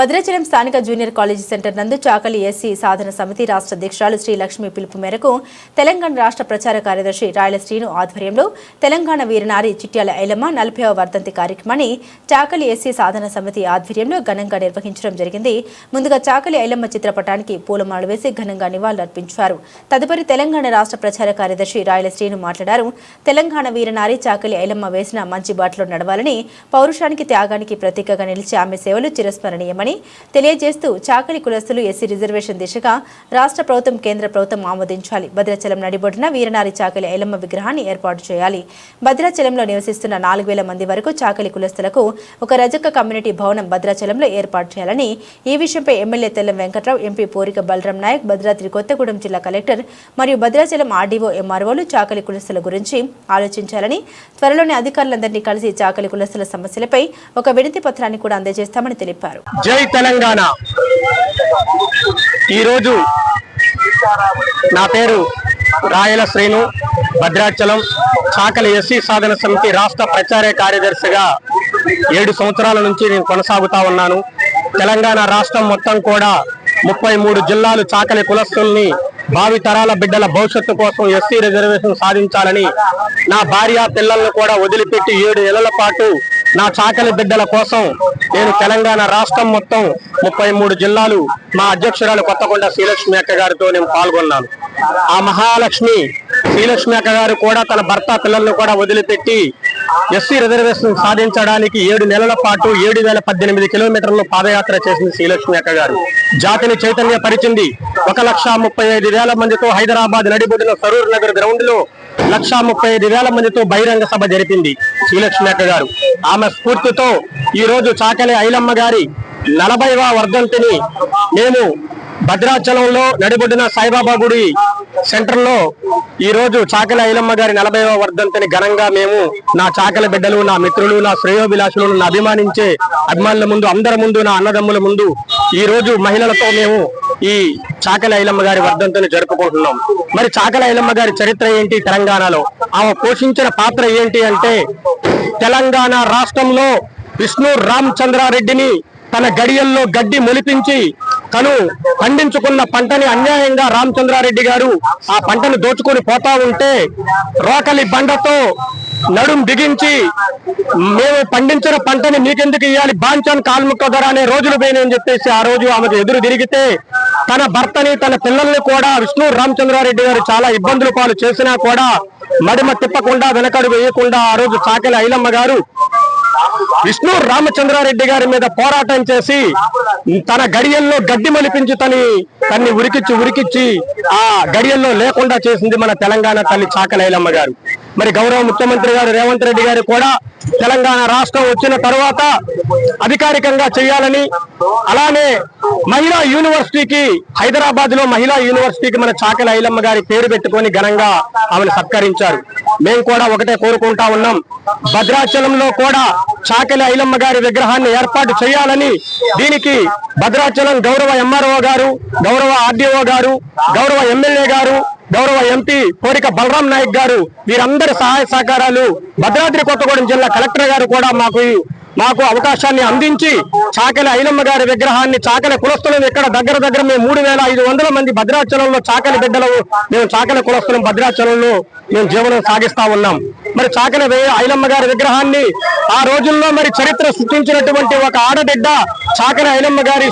భద్రాచలం స్థానిక junior college centre నందు చాకలి SC సాధన సమితి రాష్ట్ర అధ్యక్షురాలు శ్రీ లక్ష్మి పిలుపు మేరకు తెలంగాణ రాష్ట్ర ప్రచార కార్యదర్శి రాయల శ్రీను ఆధ్వర్యంలో తెలంగాణ వీరనారి చిట్యాల ఐలమ్మ నలభైవ వర్ధంతి కార్యక్రమాన్ని చాకలి ఎస్సీ సాధన సమితి ఆధ్వర్యంలో ఘనంగా నిర్వహించడం జరిగింది. ముందుగా చాకలి ఐలమ్మ చిత్రపటానికి పూలమాలు వేసి ఘనంగా నివాళులర్పించారు. తదుపరి తెలంగాణ రాష్ట్ర ప్రచార కార్యదర్శి రాయల శ్రీను మాట్లాడారు. తెలంగాణ వీరనారి చాకలి ఐలమ్మ వేసిన మంచి బాటలో నడవాలని పౌరుషానికి త్యాగానికి ప్రతీకగా నిలిచి ఆమె సేవలు చిరస్మరణీయమని తెలియజేస్తూ చాకలి కులస్తులు ఎస్సీ రిజర్వేషన్ దిశగా రాష్ట్ర ప్రభుత్వం కేంద్ర ప్రభుత్వం ఆమోదించాలి. భద్రాచలం నడిబొడ్డున వీరనారి చాకలి ఐలమ్మ విగ్రహాన్ని ఏర్పాటు చేయాలి. భద్రాచలంలో నివసిస్తున్న నాలుగు వేల మంది వరకు చాకలి కులస్తులకు ఒక రజక కమ్యూనిటీ భవనం భద్రాచలంలో ఏర్పాటు చేయాలని ఈ విషయంపై ఎమ్మెల్యే తెల్లం వెంకట్రావు ఎంపీ పోరిక బలరాం నాయక్ భద్రాద్రి కొత్తగూడెం జిల్లా కలెక్టర్ మరియు భద్రాచలం ఆర్డీఓ ఎంఆర్ఓలు చాకలి కులస్తుల గురించి ఆలోచించాలని త్వరలోనే అధికారులందరినీ కలిసి చాకలి కులస్తుల సమస్యలపై ఒక వినతి పత్రాన్ని కూడా అందజేస్తామని తెలిపారు. జై తెలంగాణ. ఈరోజు నా పేరు రాయల శ్రీను భద్రాచలం చాకలి ఎస్సీ సాధన సమితి రాష్ట్ర ప్రచార కార్యదర్శిగా ఏడు సంవత్సరాల నుంచి నేను కొనసాగుతా ఉన్నాను. తెలంగాణ రాష్ట్రం మొత్తం కూడా ముప్పై మూడు జిల్లాలు చాకలి కులస్తుల్ని భావి తరాల బిడ్డల భవిష్యత్తు కోసం ఎస్సీ రిజర్వేషన్ సాధించాలని నా భార్య పిల్లలను కూడా వదిలిపెట్టి ఏడు నెలల పాటు నా చాకలి బిడ్డల కోసం నేను తెలంగాణ రాష్ట్రం మొత్తం ముప్పై మూడు జిల్లాలు మా అధ్యక్షురాలు కొత్తకొండ శ్రీలక్ష్మి అక్క గారితో నేను పాల్గొన్నాను. ఆ మహాలక్ష్మి శ్రీలక్ష్మి అక్క గారు కూడా తన భర్త పిల్లలను కూడా వదిలిపెట్టి ఎస్సీ రిజర్వేషన్ సాధించడానికి ఏడు నెలల పాటు ఏడు వేల పద్దెనిమిది కిలోమీటర్లు పాదయాత్ర చేసింది శ్రీలక్ష్మి అక్క గారు. జాతిని చైతన్య పరిచింది ఒక లక్ష ముప్పై ఐదు వేల మందితో హైదరాబాద్ నడిబొడిన సరూర్ నగర్ గ్రౌండ్లో లక్ష ముప్పై ఐదు వేల మందితో బహిరంగ సభ జరిపింది శ్రీలక్ష్మి గారు. ఆమె స్ఫూర్తితో ఈ రోజు చాకలి ఐలమ్మ గారి నలభైవ వర్ధంతిని మేము భద్రాచలంలో నడిబొడ్డిన సాయిబాబా గుడి సెంటర్లో ఈ రోజు చాకలి ఐలమ్మ గారి నలభైవ వర్ధంతిని ఘనంగా మేము నా చాకలి బిడ్డలు నా మిత్రులు నా శ్రేయోభిలాషులు నా అభిమానించే అభిమానుల ముందు అందరి ముందు నా అన్నదమ్ముల ముందు ఈ రోజు మహిళలతో మేము ఈ చాకలి ఐలమ్మ గారి వర్ధంతిని జరుపుకుంటున్నాం. మరి చాకలి ఐలమ్మ గారి చరిత్ర ఏంటి తెలంగాణలో? ఆమె పోషించిన పాత్ర ఏంటి అంటే తెలంగాణ రాష్ట్రంలో విష్ణు రామచంద్రారెడ్డిని తన గడియల్లో గడ్డి మొలిపించి తను పండించుకున్న పంటని అన్యాయంగా రామచంద్రారెడ్డి గారు ఆ పంటను దోచుకొని పోతా ఉంటే రోకలి బండతో నడుం బిగించి మేము పండించిన పంటని మీకెందుకు ఇవ్వాలి బాంచాన్ కాల్ముక్క ధర అనే రోజులు పోయినాయని చెప్పేసి ఆ రోజు ఆమెకు ఎదురు తిరిగితే తన భర్తని తన పిల్లల్ని కూడా విష్ణు రామచంద్రారెడ్డి గారు చాలా ఇబ్బందులు పాలు చేసినా కూడా మడిమ తిప్పకుండా వెనకడు వేయకుండా ఆ రోజు చాకలి ఐలమ్మ గారు విష్ణు రామచంద్రారెడ్డి గారి మీద పోరాటం చేసి తన గడియల్లో గడ్డి మలిపించి తని తన్ని ఉరికిచ్చి ఉరికిచ్చి ఆ గడియల్లో లేకుండా చేసింది మన తెలంగాణ తల్లి చాకలైలమ్మ గారు. మరి గౌరవ ముఖ్యమంత్రి గారు రేవంత్ రెడ్డి గారు కూడా తెలంగాణ రాష్ట్రం వచ్చిన తర్వాత అధికారికంగా చేయాలని అలానే మహిళా యూనివర్సిటీకి హైదరాబాద్లో మహిళా యూనివర్సిటీకి మన చాకలి ఐలమ్మ గారి పేరు పెట్టుకొని ఘనంగా ఆమెను సత్కరించారు. మేము కూడా ఒకటే కోరుకుంటా ఉన్నాం. భద్రాచలంలో కూడా చాకలి ఐలమ్మ గారి విగ్రహాన్ని ఏర్పాటు చేయాలని దీనికి భద్రాచలం గౌరవ ఎంఆర్ఓ గారు గౌరవ ఆర్డీఓ గారు గౌరవ ఎమ్మెల్యే గారు గౌరవ ఎంపీ కోరిక బలరాం నాయక్ గారు వీరందరి సహాయ సహకారాలు భద్రాద్రి కొత్తగూడెం జిల్లా కలెక్టర్ గారు కూడా మాకు మాకు అవకాశాన్ని అందించి చాకల ఐలమ్మ గారి విగ్రహాన్ని చాకల కులస్తులం ఇక్కడ దగ్గర దగ్గర మేము మూడు వేల ఐదు వందల మంది భద్రాచలంలో చాకలి బిడ్డలు మేము చాకల కులస్తులం భద్రాచలంలో మేము జీవనం సాగిస్తా ఉన్నాం. మరి చాకల వే- ఐలమ్మ గారి విగ్రహాన్ని ఆ రోజుల్లో మరి చరిత్ర సృష్టించినటువంటి ఒక ఆడబిడ్డ చాకల ఐలమ్మ గారి